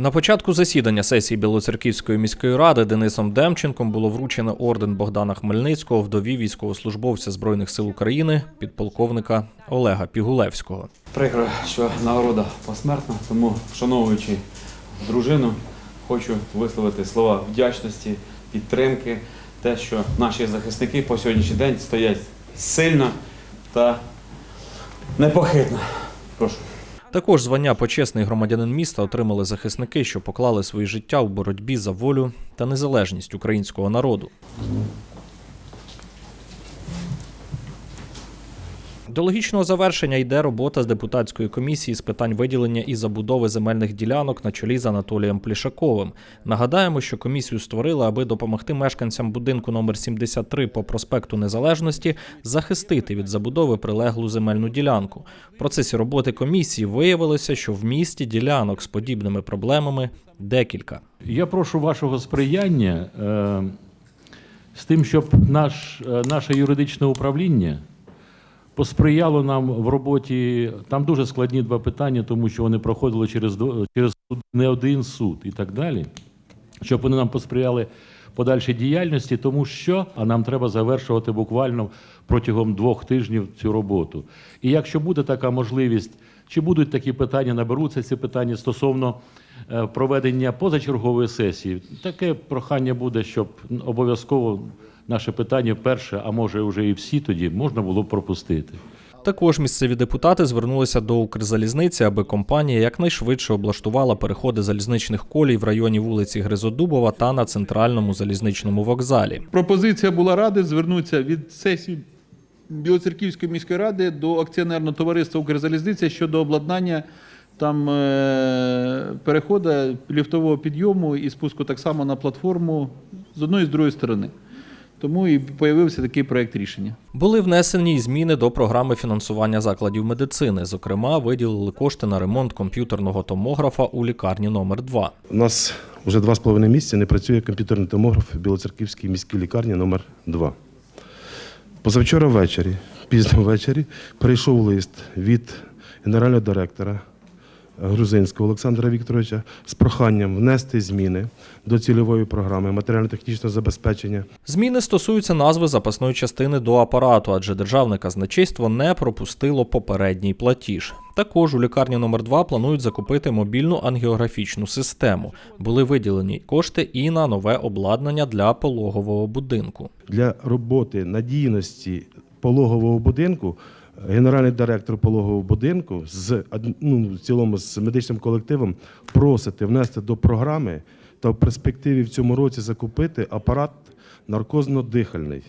На початку засідання сесії Білоцерківської міської ради Денисом Демченком було вручено орден Богдана Хмельницького вдові військовослужбовця Збройних сил України, підполковника Олега Пігулевського. Прикро, що нагорода посмертна, тому, вшановуючи дружину, хочу висловити слова вдячності, підтримки, те, що наші захисники по сьогоднішній день стоять сильно та непохитно. Прошу. Також звання почесний громадянин міста отримали захисники, що поклали свої життя у боротьбі за волю та незалежність українського народу. До логічного завершення йде робота з депутатської комісії з питань виділення і забудови земельних ділянок на чолі з Анатолієм Плішаковим. Нагадаємо, що комісію створили, аби допомогти мешканцям будинку номер 73 по проспекту Незалежності захистити від забудови прилеглу земельну ділянку. В процесі роботи комісії виявилося, що в місті ділянок з подібними проблемами декілька. Я прошу вашого сприяння е, з тим, щоб наш, е, наше юридичне управління посприяло нам в роботі. Там дуже складні два питання, тому що вони проходили через, через не один суд і так далі. Щоб вони нам посприяли подальшій діяльності, тому що а нам треба завершувати буквально протягом двох тижнів цю роботу. І якщо буде така можливість, чи будуть такі питання, наберуться ці питання стосовно е, проведення позачергової сесії, таке прохання буде, щоб обов'язково наше питання перше, а може вже і всі тоді можна було пропустити. Також місцеві депутати звернулися до Укрзалізниці, аби компанія якнайшвидше облаштувала переходи залізничних колій в районі вулиці Гризодубова та на центральному залізничному вокзалі. Пропозиція була ради звернутися від сесії Білоцерківської міської ради до акціонерного товариства Укрзалізниця щодо обладнання там е, переходу ліфтового підйому і спуску так само на платформу з одної і з другої сторони. Тому і появився такий проект рішення. Були внесені й зміни до програми фінансування закладів медицини. Зокрема, виділили кошти на ремонт комп'ютерного томографа у лікарні номер 2 У нас вже два з половиною місяці не працює комп'ютерний томограф в Білоцерківській міській лікарні номер 2 Позавчора ввечері, пізно ввечері, прийшов лист від генерального директора Грузинського Олександра Вікторовича з проханням внести зміни до цільової програми матеріально-технічного забезпечення Зміни стосуються назви запасної частини до апарату, адже державне казначейство не пропустило попередній платіж. Також у лікарні номер 2 планують закупити мобільну ангіографічну систему. Були виділені кошти і на нове обладнання для пологового будинку. для роботи надійності пологового будинку. Генеральний директор пологового будинку з ну, в цілому з медичним колективом просити внести до програми та в перспективі в цьому році закупити апарат наркозно-дихальний.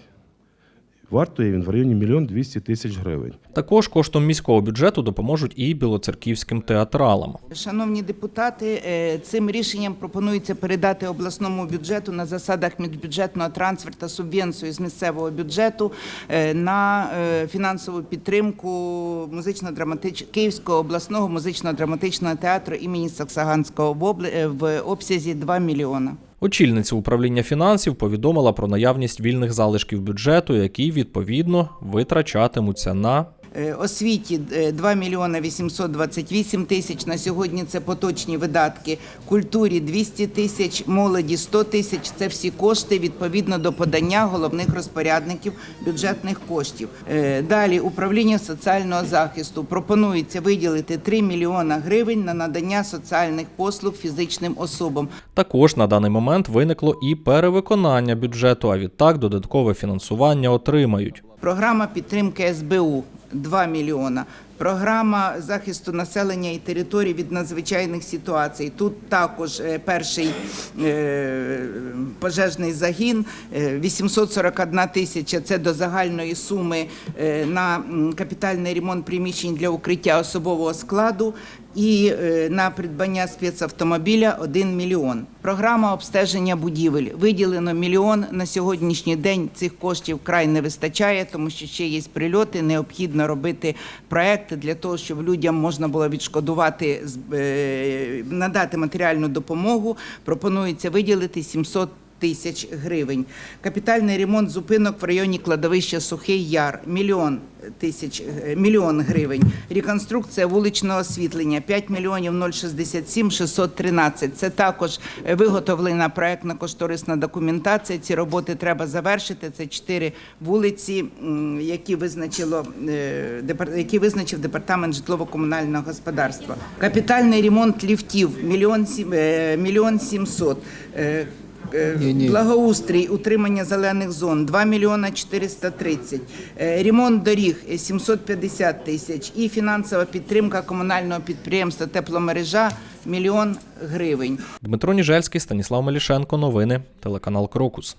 Вартує він в районі мільйон двісті тисяч гривень. Також коштом міського бюджету допоможуть і білоцерківським театралам. Шановні депутати, е, цим рішенням пропонується передати обласному бюджету на засадах міжбюджетного трансферту субвенцію з місцевого бюджету е, на е, фінансову підтримку музично-драматич... Київського обласного музично-драматичного театру імені Саксаганського в, в обсязі 2 мільйона. Очільниця управління фінансів повідомила про наявність вільних залишків бюджету, які відповідно витрачатимуться на Освіті е, 2 мільйона 828 тисяч. На сьогодні це поточні видатки. Культурі 200 тисяч, молоді 100 тисяч. Це всі кошти відповідно до подання головних розпорядників бюджетних коштів. Е, Далі управління соціального захисту пропонується виділити 3 мільйона гривень на надання соціальних послуг фізичним особам. Також на даний момент виникло і перевиконання бюджету, а відтак додаткове фінансування отримають. Програма підтримки СБУ 2 мільйона. Програма захисту населення і територій від надзвичайних ситуацій. Тут також е, перший е, пожежний загін е, 841 тисяча. Це до загальної суми е, на капітальний ремонт приміщень для укриття особового складу і е, на придбання спецавтомобіля 1 мільйон. Програма обстеження будівель. Виділено мільйон. На сьогоднішній день цих коштів край не вистачає, тому що ще є прильоти. Необхідно робити проекти для того, щоб людям можна було відшкодувати, е, надати матеріальну допомогу. Пропонується виділити 700 тисяч гривень. Капітальний ремонт зупинок в районі кладовища Сухий Яр мільйон тисяч е, мільйон гривень. Реконструкція вуличного освітлення 5 мільйонів 067 613. Це також виготовлена проектно-кошторисна документація. Ці роботи треба завершити. Це чотири вулиці, які визначило е, які визначив департамент житлово-комунального господарства. Капітальний ремонт ліфтів мільйон е, сімсот. Е, е, Благоустрій, утримання зелених зон 2 мільйона 430. Е, Ремонт доріг е, 750 тисяч. І фінансова підтримка комунального підприємства тепломережа мільйон гривень. Дмитро Ніжельський, Станіслав Мелішенко. Новини. Телеканал Крокус.